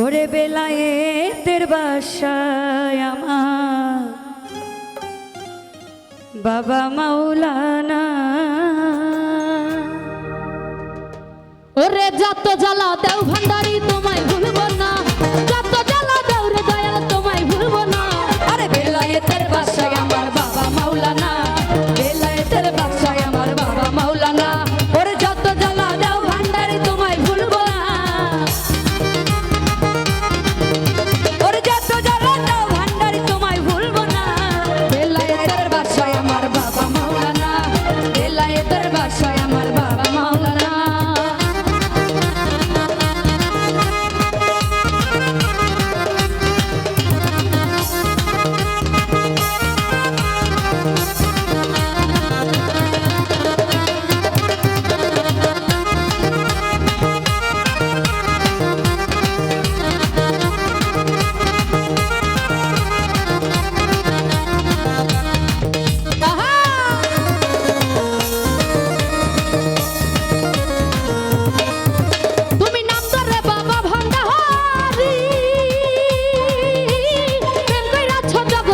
ওরে বেলায়েতের বাসায় আমার। বাবা মাওলানা। ওরে যত জ্বালা দেও ভান্ডারি